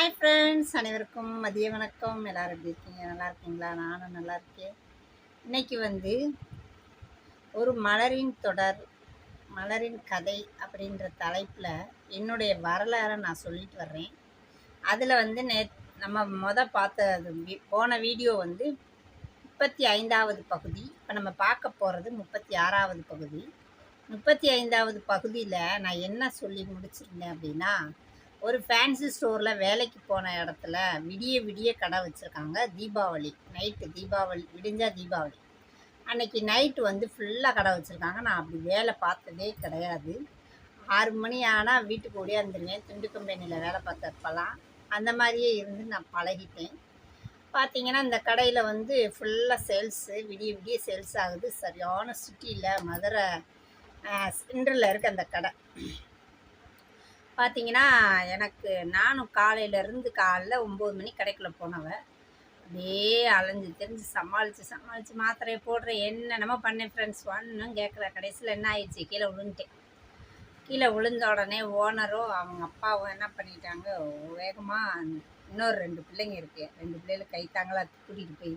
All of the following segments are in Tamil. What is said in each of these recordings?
ஹாய் ஃப்ரெண்ட்ஸ் அனைவருக்கும் மதிய வணக்கம். எல்லோரும் எப்படி இருக்கீங்க? நல்லா இருக்கீங்களா? நானும் நல்லா இருக்கேன். இன்றைக்கி வந்து ஒரு மலரின் தொடர் மலரின் கதை அப்படின்ற தலைப்பில் என்னுடைய வரலாறை நான் சொல்லிட்டு வர்றேன். அதில் வந்து நே நம்ம மொதல் பார்த்த அது போன வீடியோ வந்து முப்பத்தி ஐந்தாவது பகுதி. இப்போ நம்ம பார்க்க போகிறது முப்பத்தி ஆறாவது பகுதி. முப்பத்தி ஐந்தாவது பகுதியில் நான் என்ன சொல்லி முடிச்சிருந்தேன் அப்படின்னா ஒரு ஃபேன்சி ஸ்டோரில் வேலைக்கு போன இடத்துல விடிய விடிய கடை வச்சுருக்காங்க. தீபாவளி நைட்டு தீபாவளி விடிஞ்சா தீபாவளி. அன்னைக்கு நைட்டு வந்து ஃபுல்லாக கடை வச்சுருக்காங்க. நான் அப்படி வேலை பார்த்ததே கிடையாது. ஆறு மணி ஆனால் வீட்டுக்கு ஓடியாந்துருவேன் துண்டு கம்பெனியில் வேலை பார்த்தப்பெல்லாம் அந்த மாதிரியே இருந்து நான் பழகிட்டேன். பார்த்தீங்கன்னா இந்த கடையில் வந்து ஃபுல்லாக சேல்ஸு விடிய விடிய சேல்ஸ் ஆகுது. சரியான சிட்டியில் மதுரை சென்டரில் இருக்க அந்த கடை. பார்த்தீங்கன்னா எனக்கு நானும் காலையிலேருந்து காலைல ஒம்பது மணி கடைக்குள்ளே போனவன் அப்படியே அலைஞ்சு தெரிஞ்சு சமாளித்து சமாளித்து மாத்திரையை போடுறேன். என்னென்னமோ பண்ணேன் ஃப்ரெண்ட்ஸ் ஒன்றும் கேட்கல கடைசியில் என்ன ஆயிடுச்சு? கீழே விழுந்துட்டேன். கீழே விழுந்த உடனே ஓனரும் அவங்க அப்பாவும் என்ன பண்ணிட்டாங்க? வேகமாக இன்னொரு ரெண்டு பிள்ளைங்க இருக்கு. ரெண்டு பிள்ளைகள் கைத்தாங்களா கூட்டிகிட்டு போய்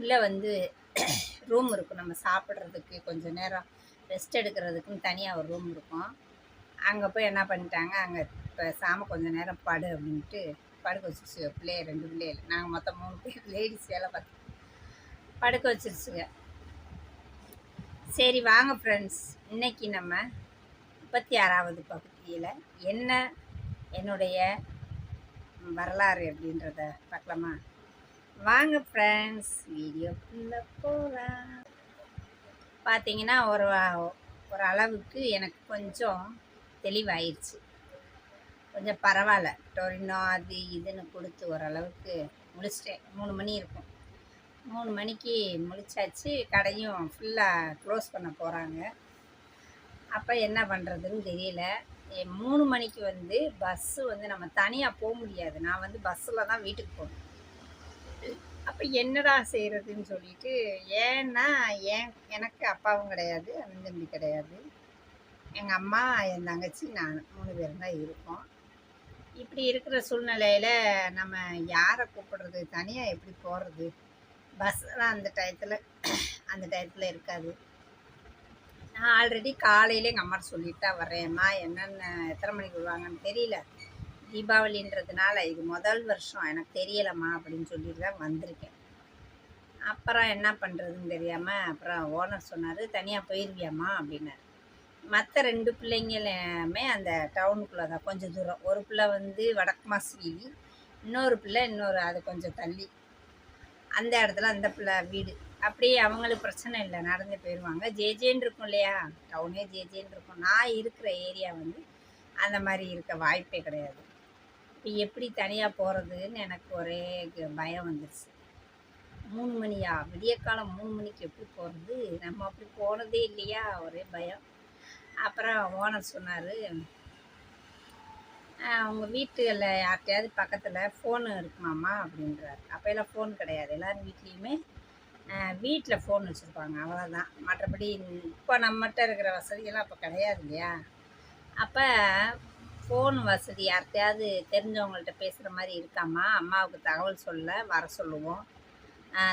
உள்ளே வந்து ரூம் இருக்கும். நம்ம சாப்பிட்றதுக்கு கொஞ்சம் நேரம் ரெஸ்ட் எடுக்கிறதுக்குன்னு தனியாக ஒரு ரூம் இருக்கும். அங்கே போய் என்ன பண்ணிட்டாங்க அங்கே இப்போ சாம கொஞ்சம் நேரம் படு அப்படின்ட்டு படுக்க வச்சிருச்சு. பிள்ளைய ரெண்டு பிள்ளைகள். நாங்கள் மொத்தம் மூணு பேர் லேடிஸ் வேலை பார்த்தோம் படுக்க வச்சிருச்சுங்க. சரி வாங்க ஃப்ரெண்ட்ஸ் இன்னைக்கு நம்ம முப்பத்தி ஆறாவது பகுதியில் என்ன என்னுடைய வரலாறு அப்படின்றத பார்க்கலாமா? வாங்க ஃப்ரெண்ட்ஸ் வீடியோக்குள்ளே போகலாம் பார்த்தீங்கன்னா ஒரு ஒரு அளவுக்கு எனக்கு கொஞ்சம் தெளிவாயிருச்சு. கொஞ்சம் பரவாயில்ல. டொரினோ அது இதுன்னு கொடுத்து ஓரளவுக்கு முடிச்சிட்டேன் மூணு மணி இருக்கும். மூணு மணிக்கு முடிச்சாச்சு கடையும் ஃபுல்லாக க்ளோஸ் பண்ண போகிறாங்க அப்போ என்ன பண்ணுறதுன்னு தெரியல. மூணு மணிக்கு வந்து பஸ்ஸு வந்து நம்ம தனியாக போக முடியாது. நான் வந்து பஸ்ஸில் தான் வீட்டுக்கு போகணும் அப்போ என்னடா செய்கிறதுன்னு சொல்லிட்டு ஏன்னா ஏன் எனக்கு அப்பாவும் கிடையாது. அண்ணன் தம்பி கிடையாது. எங்கள் அம்மா என் தங்கச்சி நான் மூணு பேரும் தான் இருக்கோம். இப்படி இருக்கிற சூழ்நிலையில் நம்ம யாரை கூப்பிடுறது? தனியாக எப்படி போகிறது பஸ்லாம் அந்த டயத்தில் அந்த டயத்தில் இருக்காது. நான் ஆல்ரெடி காலையிலே எங்கள் அம்மா சொல்லிட்டா வரேம்மா என்னென்ன எத்தனை மணிக்கு விடுவாங்கன்னு தெரியல. தீபாவளின்றதுனால இது முதல் வருஷம். எனக்கு தெரியலம்மா அப்படின்னு சொல்லிட்டு தான் வந்திருக்கேன். அப்புறம் என்ன பண்ணுறதுன்னு தெரியாமல் அப்புறம் ஓனர் சொன்னார் தனியாக போயிருவியாம்மா அப்படின்னாரு. மற்ற ரெண்டு பிள்ளைங்களுமே அந்த டவுனுக்குள்ளே தான் கொஞ்சம் தூரம். ஒரு பிள்ளை வந்து வடக்கு மாசிவீதி இன்னொரு பிள்ளை இன்னொரு அது கொஞ்சம் தள்ளி. அந்த இடத்துல அந்த பிள்ளை வீடு. அப்படியே அவங்களுக்கு பிரச்சனை இல்லை நடந்து போயிடுவாங்க ஜேஜேன்னு இருக்கும் இல்லையா? டவுனே ஜேஜேன்னு இருக்கும். நான் இருக்கிற ஏரியா வந்து அந்த மாதிரி இருக்க வாய்ப்பே கிடையாது. இப்போ எப்படி தனியாக போகிறதுன்னு எனக்கு ஒரே க- பயம் வந்துருச்சு. மூணு மணியா? விடிய காலம் மூணு மணிக்கு எப்படி போகிறது நம்ம அப்படி போனதே இல்லையா? ஒரே பயம். அப்புறம் ஓனர் சொன்னார் அவங்க வீட்டில் யார்கிட்டையாவது பக்கத்தில் ஃபோனு இருக்குமாம்மா? அப்படின்றார். அப்போல்லாம் ஃபோன் கிடையாது. எல்லோரும் வீட்லேயுமே வீட்டில் ஃபோன் வச்சுருப்பாங்க. அவ்வளோதான் மற்றபடி இப்போ நம்மகிட்ட இருக்கிற வசதியெல்லாம் அப்போ கிடையாது இல்லையா? அப்போ ஃபோன் வசதி யார்கிட்டயாவது தெரிஞ்சவங்கள்ட்ட பேசுகிற மாதிரி இருக்காம்மா? அம்மாவுக்கு தகவல் சொல்ல வர சொல்லுவோம்.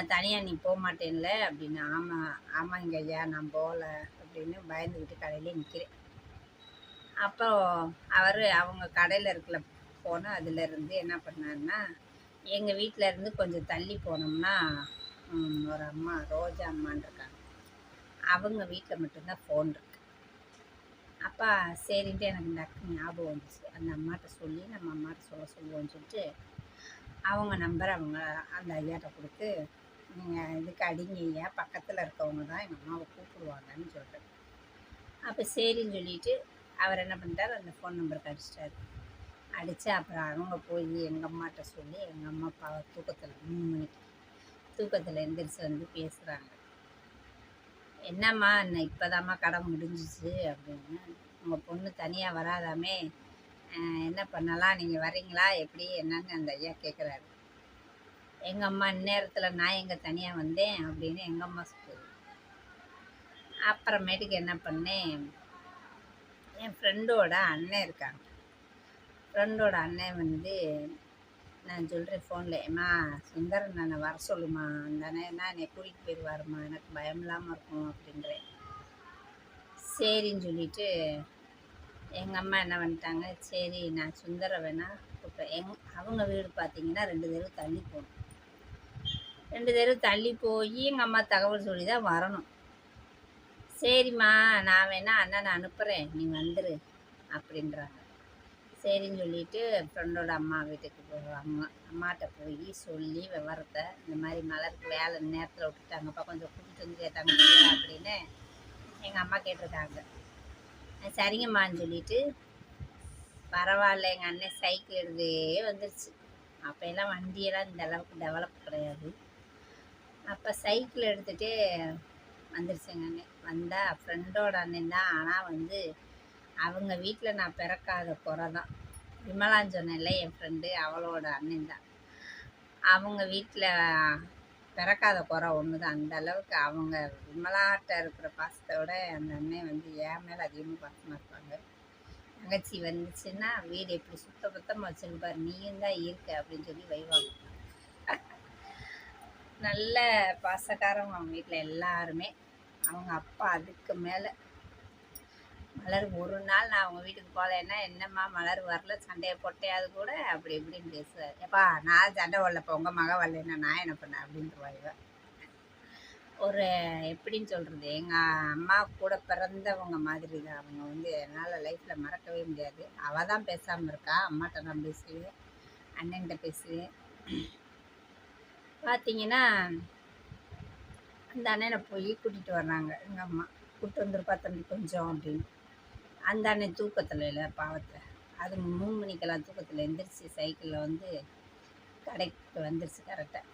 தனியாக நீ போக மாட்டேன்ல அப்படின்னு ஆமாம் ஆமாங்க ஐயா நான் போகல அப்படின்னு பயந்துக்கிட்டு கடையிலே நிற்கிறேன் அப்போ அவர் அவங்க கடையில் இருக்கிற ஃபோனு அதிலேருந்து என்ன பண்ணாருன்னா எங்கள் வீட்டில் இருந்து கொஞ்சம் தள்ளி போனோம்னா ஒரு அம்மா ரோஜா அம்மான் இருக்காங்க. அவங்க வீட்டில் மட்டும்தான் ஃபோன் இருக்கு. அப்பா சரின்ட்டு எனக்கு டக்கு ஞாபகம் வந்துச்சு. அந்த அம்மாட்ட சொல்லி நம்ம அம்மாட்ட சொல்ல சொல்லுவோம்னு சொல்லிட்டு அவங்க நம்பர் அவங்க அந்த ஐயாட்ட கொடுத்து நீங்கள் இதுக்கு அடிங்க பக்கத்தில் இருக்கவங்க தான் எங்கள் அம்மாவை கூப்பிடுவாங்கன்னு சொல்கிறேன் அப்போ சரின்னு சொல்லிட்டு அவர் என்ன பண்ணிட்டார்? அந்த ஃபோன் நம்பருக்கு அடிச்சிட்டாரு. அடித்து அப்புறம் அவங்க போய் எங்கள் அம்மாட்ட சொல்லி எங்கள் அம்மா அப்பா தூக்கத்தில் மூணு மணிக்கு தூக்கத்தில் எந்திரிச்சு வந்து பேசுகிறாங்க என்னம்மா இன்னும் இப்போதாம்மா கடை முடிஞ்சிச்சு அப்படின்னு. உங்கள் பொண்ணு தனியாக வராதாமே. என்ன பண்ணலாம்? நீங்கள் வரீங்களா எப்படி? என்னன்னு அந்த ஐயா கேட்குறாரு எங்கள் அம்மா இந்நேரத்தில் நான் எங்கே தனியாக வந்தேன் அப்படின்னு எங்கள் அம்மா சொல்லுது அப்புறமேட்டுக்கு என்ன பண்ணேன்? என் ஃப்ரெண்டோட அண்ணன் இருக்காங்க. ஃப்ரெண்டோட அண்ணன் வந்து நான் சொல்கிறேன் ஃபோனில் ஏம்மா சுந்தரன் நான் வர சொல்லுமா? அந்த அண்ணன் என்னை கூட்டிகிட்டு போயிடுவாருமா எனக்கு பயம் இல்லாமல் இருக்கும் அப்படின்றேன். சரின்னு சொல்லிட்டு எங்கள் அம்மா என்ன பண்ணிட்டாங்க? சரி நான் சுந்தர வேணா கூப்பிட்டேன் எங் அவங்க வீடு பார்த்தீங்கன்னா ரெண்டு தடவை தள்ளி போகணும் ரெண்டு பேரும் தள்ளி போய் எங்கள் அம்மா தகவல் சொல்லி தான் வரணும். சரிம்மா நான் வேணா அண்ணனை அனுப்புகிறேன் நீ வந்துரு அப்படின்றாங்க. சரின்னு சொல்லிட்டு ஃப்ரெண்டோட அம்மா வீட்டுக்கு போவாங்க அம்மா அம்மாட்ட போய் சொல்லி விவரத்தை இந்த மாதிரி மலருக்கு வேலை நேரத்தில் விட்டுட்டாங்கப்பா கொஞ்சம் கூப்பிட்டு வந்து கேட்டாங்க அப்படின்னு எங்கள் அம்மா கேட்டிருக்காங்க. சரிங்கம்மான்னு சொல்லிட்டு பரவாயில்ல எங்கள் அண்ணன் சைக்கிள் எடுத்தே வந்துருச்சு. அப்போ எல்லாம் வண்டியெல்லாம் இந்த அளவுக்கு டெவலப் கிடையாது. அப்போ சைக்கிள் எடுத்துகிட்டே வந்துருச்சேங்க அண்ணன் வந்தால் ஃப்ரெண்டோட அண்ணன் தான். ஆனால் வந்து அவங்க வீட்டில் நான் பிறக்காத குறை தான் விமலான்னு சொன்னேன்ல என் ஃப்ரெண்டு அவளோட அண்ணன் தான். அவங்க வீட்டில் பிறக்காத குறை ஒன்று தான் அந்த அளவுக்கு அவங்க விமலாட்ட இருக்கிற பாசத்தை விட அந்த அண்ணன் வந்து என் மேலே அதிகமாக பாசமாக இருப்பாங்க. தங்கச்சி வந்துச்சுன்னா வீடு எப்படி சுத்த பத்தமாக வச்சுருப்பார். நீயும் தான் இருக்க அப்படின்னு சொல்லி வைவாங்க. நல்ல பாசக்காரங்க அவங்க வீட்டில் எல்லாருமே. அவங்க அப்பா அதுக்கு மேலே. மலர் ஒரு நாள் நான் அவங்க வீட்டுக்கு போகலன்னா என்னம்மா மலர் வரல சண்டையை போட்டையாவது கூட அப்படி இப்படின்னு பேசுவார். ஏப்பா நான் சண்டை வரலப்போ உங்கள் மக வரலன்னா நான் என்ன பண்ணேன் அப்படின்ட்டு ஒரு எப்படின்னு சொல்கிறது எங்கள் அம்மா கூட பிறந்தவங்க மாதிரி தான். அவங்க வந்து என்னால் லைஃப்பில் மறக்கவே முடியாது. அவள் தான் பேசாமல் இருக்கா அம்மாட்ட நான் பேசுவேன் அண்ணன்கிட்ட பேசுவேன். பார்த்தீங்கன்னா அந்த அண்ணனை போய் கூட்டிகிட்டு வர்றாங்க. எங்கள் அம்மா கூப்பிட்டு வந்துருப்பா தம்பி கொஞ்சம் அப்படின்னு. அந்த அண்ணன் தூக்கத்தில் இல்லை பாவத்தில். அது மூணு மணிக்கெல்லாம் தூக்கத்தில் எழுந்திரிச்சு சைக்கிளில் வந்து கடைக்கு வந்துருச்சு கரெக்டாக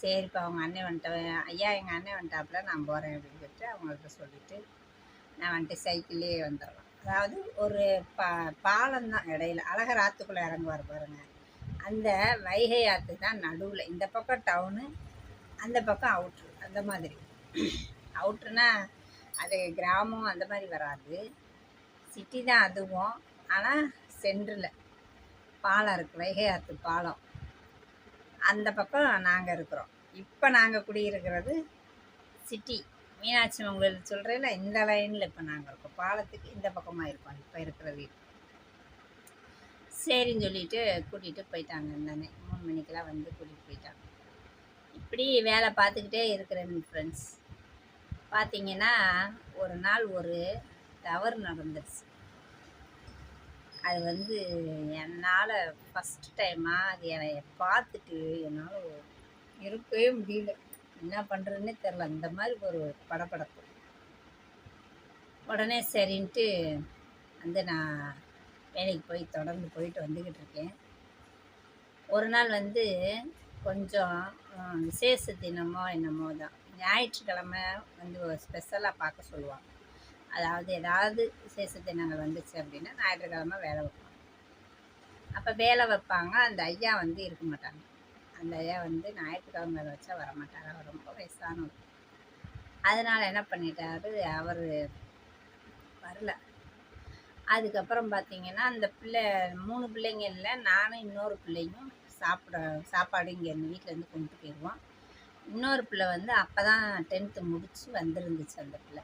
சரிப்பா அவங்க அண்ணன் வந்துட்டேன் ஐயா எங்கள் அண்ணன் வந்துட்டாப்புல நான் போகிறேன் அப்படின்னு சொல்லிட்டு அவங்கள்ட்ட சொல்லிவிட்டு நான் வந்துட்டு சைக்கிள்லேயே வந்துடலாம் அதாவது ஒரு பா பாலம் தான் இடையில. அழகர் ஆற்றுக்குள்ளே இறங்குவார் பாருங்கள் அந்த வைகை ஆற்று தான் நடுவில். இந்த பக்கம் டவுனு அந்த பக்கம் அவுட்ரு அந்த மாதிரி. அவுட்ருனா அது கிராமம் அந்த மாதிரி வராது. சிட்டி தான் அதுவும். ஆனால் சென்டரில் பாலம் இருக்குது வைகை ஆற்று பாலம். அந்த பக்கம் நாங்கள் இருக்கிறோம். இப்போ நாங்கள் குடியிருக்கிறது சிட்டி மீனாட்சி உங்களுக்கு சொல்கிறேன்ல இந்த லைனில் இப்போ நாங்கள் இருக்கோம். பாலத்துக்கு இந்த பக்கமாக இருக்கோம். இப்போ இருக்கிற வீடு. சரின்னு சொல்லிட்டு கூட்டிகிட்டு போயிட்டாங்க இருந்தானே மூணு மணிக்கெல்லாம் வந்து கூட்டிகிட்டு போயிட்டாங்க. இப்படி வேலை பார்த்துக்கிட்டே இருக்கிறேன் ஃப்ரெண்ட்ஸ் பார்த்தீங்கன்னா ஒரு நாள் ஒரு தவறு நடந்துருச்சு. அது வந்து என்னால் ஃபஸ்ட் டைமாக அது என்னை பார்த்துட்டு என்னால் இருக்கவே முடியல. என்ன பண்ணுறதுன்னே தெரில அந்த மாதிரி ஒரு படப்படப்பு. உடனே சரின்ட்டு வந்து நான் வேலைக்கு போய் தொடர்ந்து போயிட்டு வந்துக்கிட்டு இருக்கேன். ஒரு நாள் வந்து கொஞ்சம் விசேஷ தினமோ என்னமோ தான். ஞாயிற்றுக்கிழமை வந்து ஸ்பெஷலாக பார்க்க சொல்லுவாங்க. அதாவது ஏதாவது விசேஷ தினங்கள் வந்துச்சு அப்படின்னா ஞாயிற்றுக்கிழமை வேலை வைப்பாங்க. அப்போ வேலை வைப்பாங்க. அந்த ஐயா வந்து இருக்க மாட்டாங்க. அந்த ஐயா வந்து ஞாயிற்றுக்கிழமை வேலை வச்சா வர மாட்டாங்க அவர் ரொம்ப வயசானவர். அதனால் என்ன பண்ணிட்டாரு? அவர் வரல. அதுக்கப்புறம் பார்த்தீங்கன்னா அந்த பிள்ளை மூணு பிள்ளைங்க இல்லை நானும் இன்னொரு பிள்ளையும் சாப்பிட சாப்பாடு இங்கே எங்கள் வீட்டிலேருந்து கொண்டு போயிடுவோம் இன்னொரு பிள்ளை வந்து அப்போ தான் டென்த்து முடித்து வந்துருந்துச்சு அந்த பிள்ளை.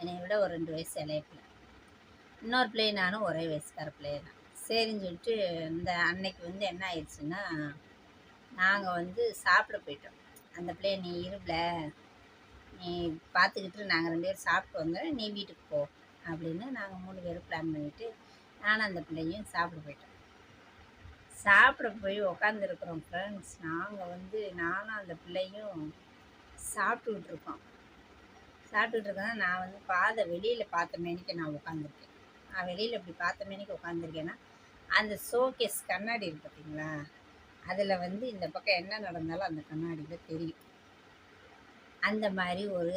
என்னை விட ஒரு ரெண்டு வயசு இளைய பிள்ளை. இன்னொரு பிள்ளை நானும் ஒரே வயசுக்கார பிள்ளைய தான் சரின்னு சொல்லிட்டு இந்த அன்னைக்கு வந்து என்ன ஆயிடுச்சுன்னா நாங்கள் வந்து சாப்பிட போயிட்டோம். அந்த பிள்ளைய நீ இருப்பில் நீ பார்த்துக்கிட்டு நாங்கள் ரெண்டு பேரும் சாப்பிட்டு வந்தோம் நீ வீட்டுக்கு போ. அப்படின்னு நாங்கள் மூணு பேரும் பிளான் பண்ணிவிட்டு நானும் அந்த பிள்ளையும் சாப்பிட போயிட்டோம். சாப்பிட போய் உக்காந்துருக்குறோம் ஃப்ரெண்ட்ஸ் நாங்கள் வந்து நானும் அந்த பிள்ளையும் சாப்பிட்டுக்கிட்டு இருக்கோம். சாப்பிட்டுட்டு இருக்கேன் நான் வந்து பாதை வெளியில் பார்த்த மேனிக்கு நான் உட்காந்துருக்கேன் நான் வெளியில் இப்படி பார்த்த மேனிக்கு உட்காந்துருக்கேன்னா அந்த ஷோகேஸ் கண்ணாடி இருக்கு பார்த்தீங்களா அதில் வந்து இந்த பக்கம் என்ன நடந்தாலும் அந்த கண்ணாடியில் தெரியும். அந்த மாதிரி ஒரு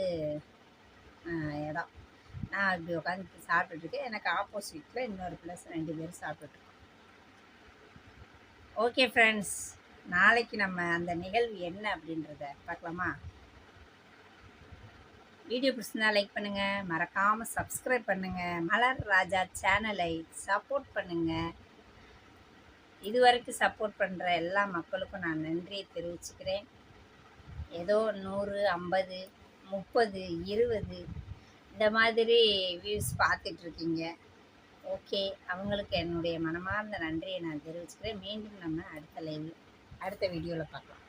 இடம். நான் இப்படி உட்காந்து சாப்பிட்டுட்ருக்கேன் எனக்கு ஆப்போசிட்டில் இன்னொரு ப்ளஸ் ரெண்டு பேரும் சாப்பிட்டுட்ருக்கோம் ஓகே ஃப்ரெண்ட்ஸ் நாளைக்கு நம்ம அந்த நிகழ்வு என்ன அப்படின்றத பார்க்கலாமா? வீடியோ பிடிச்சிருந்தா லைக் பண்ணுங்கள் மறக்காமல் சப்ஸ்கிரைப் பண்ணுங்கள் மலர் ராஜா சேனலை சப்போர்ட் பண்ணுங்கள் இதுவரைக்கும் சப்போர்ட் பண்ணுற எல்லா மக்களுக்கும் நான் நன்றியை தெரிவிச்சுக்கிறேன். ஏதோ நூறு ஐம்பது முப்பது இருபது இந்த மாதிரி வியூஸ் பார்த்துட்ருக்கீங்க. ஓகே அவங்களுக்கு என்னுடைய மனமார்ந்த நன்றியை நான் தெரிவிச்சுக்கிறேன். மீண்டும் நம்ம அடுத்த லைவ் அடுத்த வீடியோவில் பார்க்கலாம்.